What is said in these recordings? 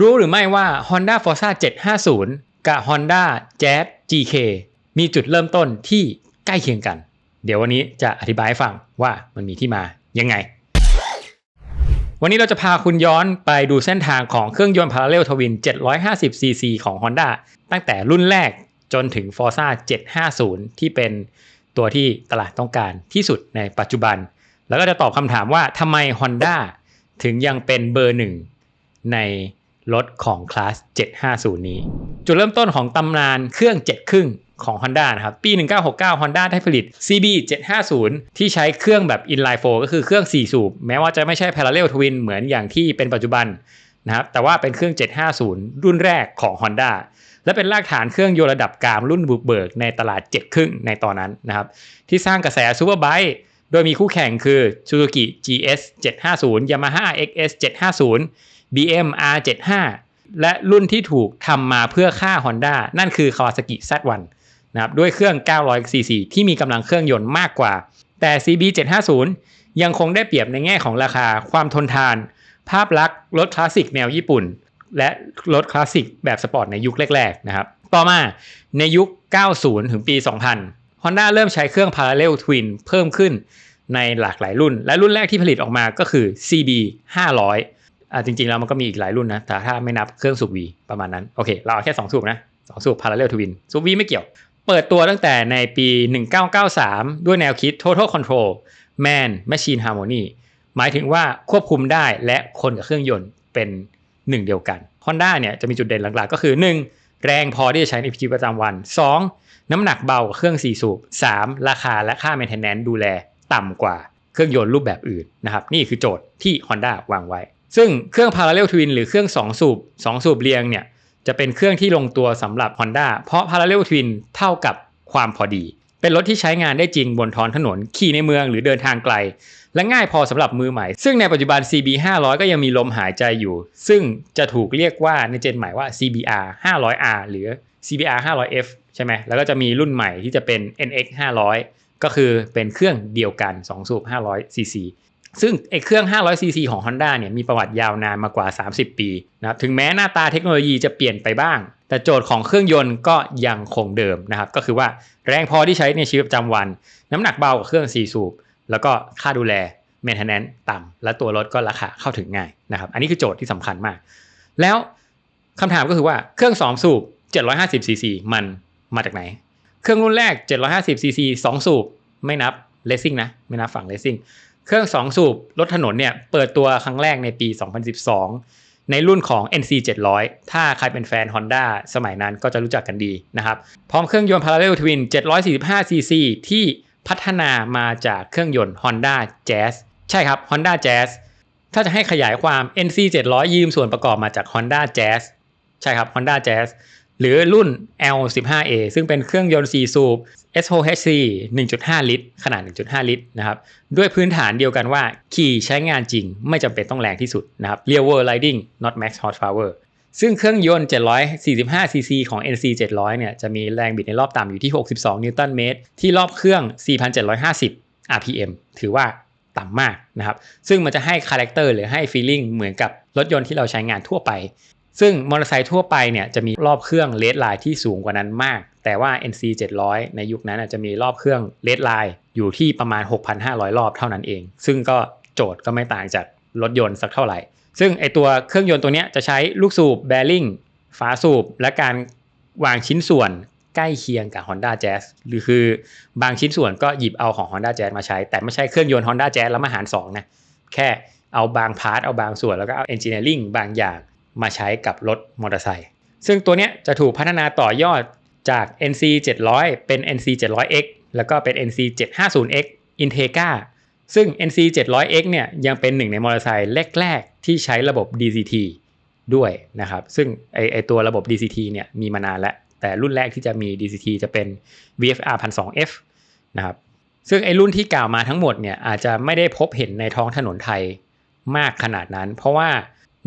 รู้หรือไม่ว่า Honda Forza 750 กับ Honda Jazz GK มีจุดเริ่มต้นที่ใกล้เคียงกัน เดี๋ยววันนี้จะอธิบายให้ฟังว่ามันมีที่มายังไง วันนี้เราจะพาคุณย้อนไปดูเส้นทางของเครื่องยนต์ Parallel Twin 750cc ของ Honda ตั้งแต่รุ่นแรกจนถึง Forza 750 ที่เป็นตัวที่ตลาดต้องการที่สุดในปัจจุบัน แล้วก็จะตอบคำถามว่าทำไม Honda ถึงยังเป็นเบอร์หนึ่งใน รถของคลาส 750 นี้ จุดเริ่มต้นของตำนานเครื่อง 7 ครึ่งของ Honda นะครับ ปี 1969 Honda ได้ผลิต CB 750 ที่ใช้เครื่องแบบ inline 4 ก็คือเครื่อง 4 สูบ แม้ว่าจะไม่ใช่ parallel twin เหมือนอย่างที่เป็นปัจจุบันนะครับแต่ว่าเป็นเครื่อง 750 รุ่นแรกของ Honda และเป็นรากฐานเครื่องยนต์ระดับกลางรุ่นบุกเบิกในตลาด 7 ครึ่งในตอนนั้นนะครับที่สร้างกระแสซูเปอร์ไบค์โดยมีคู่แข่งคือ Suzuki GS 750 Yamaha XS 750 BM R75 และรุ่นที่ถูกทำมาเพื่อฆ่า Honda นั่นคือ Kawasaki Z1 นะครับด้วยเครื่อง 900cc ที่มีกำลังเครื่องยนต์มากกว่า แต่ CB 750 ยังคงได้เปรียบในแง่ของราคาความทนทาน ภาพลักษณ์รถคลาสสิกแนวญี่ปุ่น และรถคลาสสิกแบบสปอร์ตในยุคแรกๆนะครับ ต่อมาในยุค 90 ถึงปี 2000 Honda เริ่มใช้เครื่อง Parallel Twin เพิ่มขึ้นในหลากหลายรุ่น และรุ่นแรกที่ผลิตออกมาก็คือ CB 500 อ่าจริงๆแล้วมันก็มีอีกหลายรุ่นนะแต่ถ้าไม่นับเครื่องสูบวีประมาณนั้นโอเคเราเอาแค่ 2 สูบนะ2สูบ Parallel Twin สูบวีไม่เกี่ยว เปิดตัวตั้งแต่ในปี 1993 ด้วยแนวคิด Total Control Man Machine Harmony หมายถึงว่าควบคุมได้และคนกับเครื่องยนต์เป็นหนึ่งเดียวกัน Honda เนี่ยจะมีจุดเด่นหลักๆ ก็คือ 1. แรงพอที่จะใช้ในชีวิตประจำวัน 2. น้ำหนักเบากว่าเครื่อง 4 สูบ 3. ราคาและค่า maintenance ดูแลต่ำกว่าเครื่องยนต์รูปแบบอื่นนะครับนี่คือโจทย์ที่ Honda วางไว้ ซึ่งเครื่อง Parallel Twin หรือเครื่อง 2 สูบ 2 สูบเรียงเนี่ยจะเป็นเครื่องที่ลงตัวสำหรับ Honda เพราะ Parallel Twin เท่ากับความพอดี เป็นรถที่ใช้งานได้จริงบนท้องถนน ขี่ในเมืองหรือเดินทางไกล และง่ายพอสำหรับมือใหม่ ซึ่งในปัจจุบัน CB 500ก็ยังมีลมหายใจอยู่ ซึ่งจะถูกเรียกว่าในเจนใหม่ว่า CBR 500R หรือ CBR 500F ใช่ไหมแล้วก็จะมีรุ่นใหม่ที่จะเป็น NX 500ก็คือเป็นเครื่องเดียวกัน 2 สูบ 500cc ซึ่งไอ้เครื่อง 500cc ของ Honda เนี่ยมีประวัติยาวนานมากว่า 30 ปีนะครับถึงแม้หน้าตาเทคโนโลยีจะเปลี่ยนไปบ้าง แต่โจทย์ของเครื่องยนต์ก็ยังคงเดิมนะครับ ก็คือว่าแรงพอที่ใช้ในชีวิตประจำวัน น้ำหนักเบากว่าเครื่อง 4 สูบ แล้วก็ค่าดูแล maintenance ต่ำและตัวรถก็ราคาเข้าถึงง่ายนะครับ อันนี้คือโจทย์ที่สำคัญมาก แล้วคำถามก็คือว่าเครื่อง 2 สูบ 750cc มันมาจากไหน เครื่องรุ่นแรก 750cc 2 สูบไม่นับเลสซิ่งนะไม่นับฝั่งเลสซิ่ง เครื่อง 2 สูบรถถนนเนี่ยเปิดตัวครั้งแรกในปี 2012 ในรุ่นของ NC 700 ถ้าใครเป็นแฟน Honda สมัยนั้นก็จะรู้จักกันดีนะครับ พร้อมเครื่องยนต์ Parallel Twin 745cc ที่พัฒนามาจากเครื่องยนต์ Honda Jazz ใช่ครับ Honda Jazz ถ้าจะให้ขยายความ NC 700 ยืมส่วนประกอบมาจาก Honda Jazz ใช่ครับ Honda Jazz หรือรุ่น L15A ซึ่งเป็นเครื่องยนต์ 4 สูบ SOHC 1.5 ลิตร ขนาด 1.5 ลิตรนะครับ ด้วยพื้นฐานเดียวกันว่า ขี่ใช้งานจริงไม่จำเป็นต้องแรงที่สุดนะครับ Real World Riding not max horsepower ซึ่งเครื่องยนต์ 745cc ของ NC 700 เนี่ย จะมีแรงบิดในรอบต่ำอยู่ที่ 62 นิวตันเมตร ที่รอบเครื่อง 4,750 RPM ถือว่าต่ำมากนะครับ ซึ่งมันจะให้คาแรคเตอร์หรือให้ฟีลลิ่งเหมือนกับรถยนต์ที่เราใช้งานทั่วไป ซึ่งมอเตอร์ไซค์ทั่วไปเนี่ยจะมีรอบเครื่องเลดไลน์ที่สูงกว่านั้นมาก แต่ว่า NC 700 ในยุคนั้นจะมีรอบเครื่องเลดไลน์อยู่ที่ประมาณ 6,500 รอบเท่านั้นเอง ซึ่งก็โจทย์ก็ไม่ต่างจากรถยนต์สักเท่าไหร่ ซึ่งไอตัวเครื่องยนต์ตัวนี้จะใช้ลูกสูบแบริ่งฝาสูบ และการวางชิ้นส่วนใกล้เคียงกับ Honda Jazz หรือคือบางชิ้นส่วนก็หยิบเอาของ Honda Jazz มาใช้ แต่ไม่ใช่เครื่องยนต์ Honda Jazz แล้วมาหาร2นะ แค่เอาบางพาร์ทเอาบางส่วนแล้วก็เอา engineering บางอย่าง มาใช้กับรถมอเตอร์ไซค์ซึ่งตัวนี้จะถูกพัฒนาต่อยอดจาก NC 700 เป็น NC 700X แล้วก็เป็น NC 750X Integra ซึ่ง NC 700X เนี่ยยังเป็นหนึ่งในมอเตอร์ไซค์แรก ๆ ที่ใช้ระบบ DCT ด้วยนะครับ ซึ่งไอไอตัวระบบ DCT เนี่ยมีมานานแล้ว แต่รุ่นแรกที่จะมี DCT จะเป็น VFR 1002F นะครับ ซึ่งไอรุ่นที่กล่าวมาทั้งหมดเนี่ยอาจจะไม่ได้พบเห็นในท้องถนนไทยมากขนาดนั้น เพราะว่า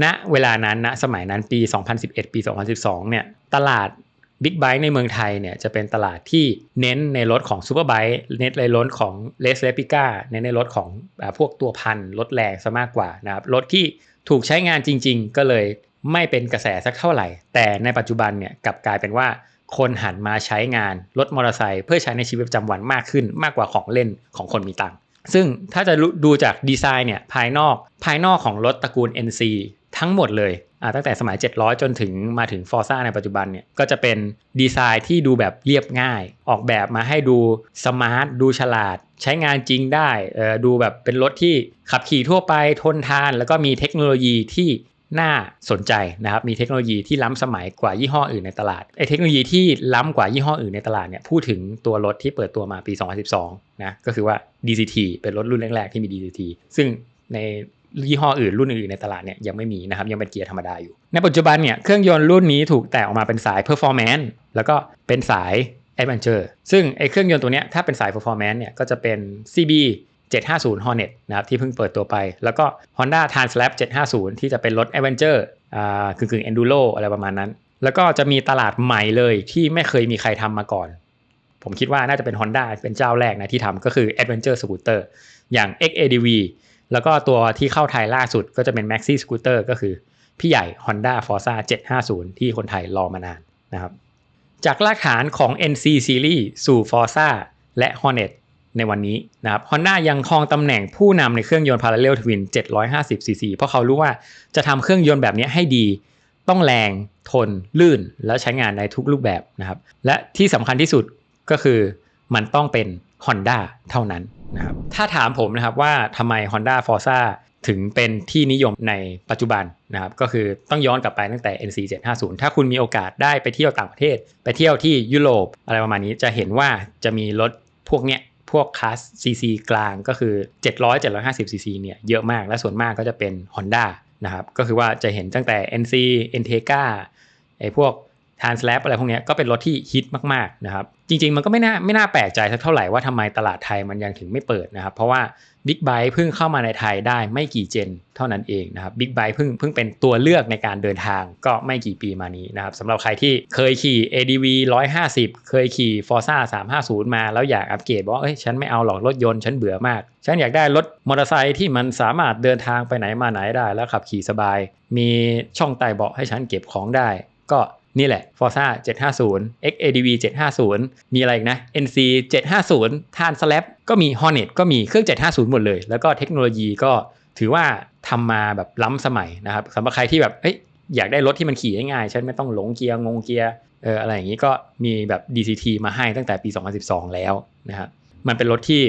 ณเวลานั้นณสมัยนั้นปี 2011 ปี 2012 เนี่ยตลาดบิ๊กไบค์ในเมืองไทยเนี่ยจะเป็นตลาดที่เน้นในรถของซูเปอร์ไบค์เน้นในรถของเลสเลปิก้าเน้นในรถของพวกตัวพันรถแรงซะมากกว่านะครับรถที่ถูกใช้งานจริง ๆ ก็เลยไม่เป็นกระแสสักเท่าไหร่ แต่ในปัจจุบันเนี่ยกลับกลายเป็นว่าคนหันมาใช้งานรถมอเตอร์ไซค์เพื่อใช้ในชีวิตประจำวันมากขึ้นมากกว่าของเล่นของคนมีตังค์ซึ่งถ้าจะดูจากดีไซน์เนี่ยภายนอกภายนอกของรถตระกูล NC ทั้งหมดเลยตั้งแต่สมัย 700 จนถึงมาถึง f o r z a ในปัจจุบันเนี่ยก็จะเป็นดีไซน์ที่ดูแบบเรียบง่าย ออกแบบมาให้ดูสมาร์ทดูฉลาด ใช้งานจริงได้ดูแบบเป็นรถที่ขับขี่ทั่วไปทนทาน แล้วก็มีเทคโนโลยีที่น่าสนใจนะครับ มีเทคโนโลยีที่ล้ำสมัยกว่ายี่ห้ออื่นในตลาดไอเทคโนโลยีที่ล้ำกว่ายี่ห้ออื่นในตลาดเนี่ยพูดถึงตัวรถที่เปิดตัวมาปี 2012 นะก็คือว่า DCT เป็นรถรุ่นแรกๆที่มี DCT ซึ่งใน ยี่ห้ออื่นรุ่นอื่นในตลาดเนี่ยยังไม่มีนะครับยังเป็นเกียร์ธรรมดาอยู่ ในปัจจุบันเนี่ยเครื่องยนต์รุ่นนี้ถูกแตกออกมาเป็นสาย performance แล้วก็เป็นสาย adventure ซึ่งไอเครื่องยนต์ตัวเนี้ยถ้าเป็นสาย performance เนี่ยก็จะเป็น CB 750 Hornet นะครับที่เพิ่งเปิดตัวไป แล้วก็ Honda Translab 750 ที่จะเป็นรถ Adventure อ่ากึ่งๆ Enduro อะไรประมาณนั้น แล้วก็จะมีตลาดใหม่เลยที่ไม่เคยมีใครทำมาก่อน ผมคิดว่าน่าจะเป็น Honda เป็นเจ้าแรกนะที่ทำก็คือ Adventure Scooter อย่าง XADV แล้วก็ตัวที่เข้าไทยล่าสุดก็จะเป็น Maxi Scooter ก็คือ พี่ใหญ่ Honda Forza 750 ที่คนไทยรอมานานนะครับ จากรากฐานของ NC Series สู่ Forza และ Hornet ในวันนี้นะครับ Honda ยังครองตำแหน่งผู้นำในเครื่องยนต์ Parallel Twin 750cc เพราะเขารู้ว่าจะทำเครื่องยนต์แบบนี้ให้ดี ต้องแรง ทน ลื่น และใช้งานในทุกรูปแบบนะครับ และที่สำคัญที่สุดก็คือมันต้องเป็น Honda เท่านั้นนะครับถ้าถามผมนะครับว่าทำไม Honda Forza ถึงเป็นที่นิยมในปัจจุบันนะครับก็คือต้องย้อนกลับไปตั้งแต่ NC 750ถ้าคุณมีโอกาสได้ไปเที่ยวต่างประเทศ ไปเที่ยวที่ยุโรปอะไรประมาณนี้จะเห็นว่าจะมีรถพวกเนี้ยพวกคลาส CC กลางก็คือ 700 750 cc เนี่ยเยอะมากและส่วนมากก็จะเป็น Honda นะครับก็คือว่าจะเห็นตั้งแต่ NC Integra ไอ้พวก t r a n s l a b อะไรพวกนี้ก็เป็นรถที่ฮิตมากๆนะครับจริง ๆ มันก็ไม่น่าไม่น่าแปลกใจสักเท่าไหร่ว่าทำไมตลาดไทยมันยังถึงไม่เปิดนะครับ เพราะว่าบิ๊กไบค์เพิ่งเข้ามาในไทยได้ไม่กี่เจนเท่านั้นเองนะครับบิ๊กไบค์เพิ่งเพิ่งเป็นตัวเลือกในการเดินทางก็ไม่กี่ปีมานี้นะครับสำหรับใครที่เคยขี่ ADV 150 เคยขี่ Forza 350 มาแล้วอยากอัปเกรดบอกเอ้ยฉันไม่เอาหรอกรถยนต์ฉันเบื่อมาก ฉันอยากได้รถมอเตอร์ไซค์ที่มันสามารถเดินทางไปไหนมาไหนได้ แล้วขับขี่สบาย มีช่องไต่เบาะให้ฉันเก็บของได้ ก็นี่แหละ Forza 750 XADV 750 มีอะไรอีกนะ NC 750ทาน Slab ก็มี Hornet ก็มีเครื่อง 750 หมดเลย แล้วก็เทคโนโลยีก็ถือว่าทำมาแบบล้ำสมัยนะครับสำหรับใครที่แบบเอ้ยอยากได้รถที่มันขี่ง่ายๆฉันไม่ต้องหลงเกียร์งงเกียร์เอออะไรอย่างนี้ก็มีแบบ DCT มาให้ตั้งแต่ปี 2012 แล้วนะครับมันเป็นรถที่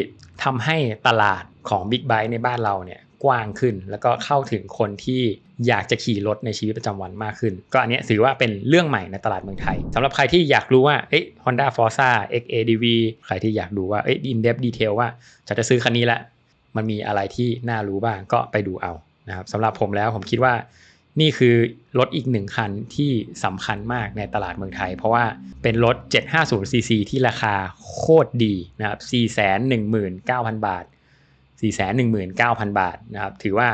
ทำให้ตลาดของ Big b i ในบ้านเราเนี่ย กว้างขึ้น แล้วก็เข้าถึงคนที่อยากจะขี่รถในชีวิตประจำวันมากขึ้น ก็อันนี้ถือว่าเป็นเรื่องใหม่ในตลาดเมืองไทยสำหรับใครที่อยากรู้ว่าเอ๊ะ Honda Forza XADV ใครที่อยากดูว่าเอ๊ะ in depth detail ว่าจะจะซื้อคันนี้ละมันมีอะไรที่น่ารู้บ้างก็ไปดูเอานะครับสำหรับผมแล้วผมคิดว่านี่คือรถอีกหนึ่งคันที่สำคัญมากในตลาดเมืองไทย เพราะว่าเป็นรถ 750cc ที่ราคาโคตรดีนะครับ 419,000 บาท 419,000 บาทนะครับ ถือว่า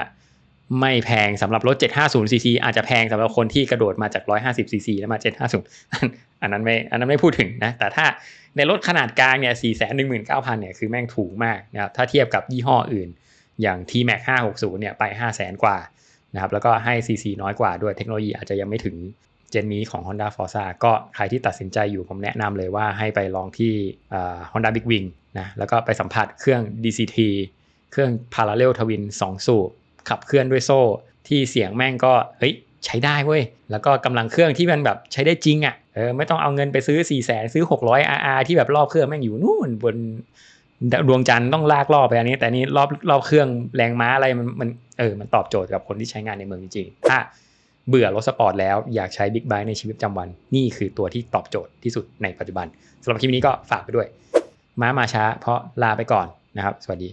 ไม่แพงสำหรับรถ 750cc อาจจะแพงสำหรับคนที่กระโดดมาจาก 150cc แล้วมา 750 อันนั้นไม่ อันนั้นไม่พูดถึงนะ แต่ถ้าในรถขนาดกลางเนี่ย 419,000 เนี่ย คือแม่งถูกมากนะครับ ถ้าเทียบกับยี่ห้ออื่น อย่าง T-Max 560 เนี่ย ไป 500,000 กว่านะครับ แล้วก็ให้ CC น้อยกว่าด้วย เทคโนโลยีอาจจะยังไม่ถึงเจนนี้ของ Honda Forza ก็ใครที่ตัดสินใจอยู่ผมแนะนำเลยว่าให้ไปลองที่ Honda Big Wing นะ แล้วก็ไปสัมผัสเครื่อง DCT เครื่อง Parallel Twin 2สูบ ขับเคลื่อนด้วยโซ่ ที่เสียงแม่งก็เฮ้ยใช้ได้เว้ย แล้วก็กำลังเครื่องที่มันแบบใช้ได้จริงอะ่ะเออไม่ต้องเอาเงินไปซื้อ4ี่แสนซื้อ 600 RR ที่แบบรอบเครื่องแม่งอยู่นู่นบนดวงจันทร์ต้องลากรอบไปอันนี้ แต่นี้รอบรอบเครื่องแรงม้าอะไรมันมันเออมันตอบโจทย์กับคนที่ใช้งานในเมืองจริงๆถ้าเบื่อรถสปอร์ตแล้วอยากใช้บิ๊กไบค์ในชีวิตประจำวัน นี่คือตัวที่ตอบโจทย์ที่สุดในปัจจุบันสำหรับคลิปนี้ก็ฝากไปด้วย ม้ามาช้าเพราะลาไปก่อนนะครับ สวัสดี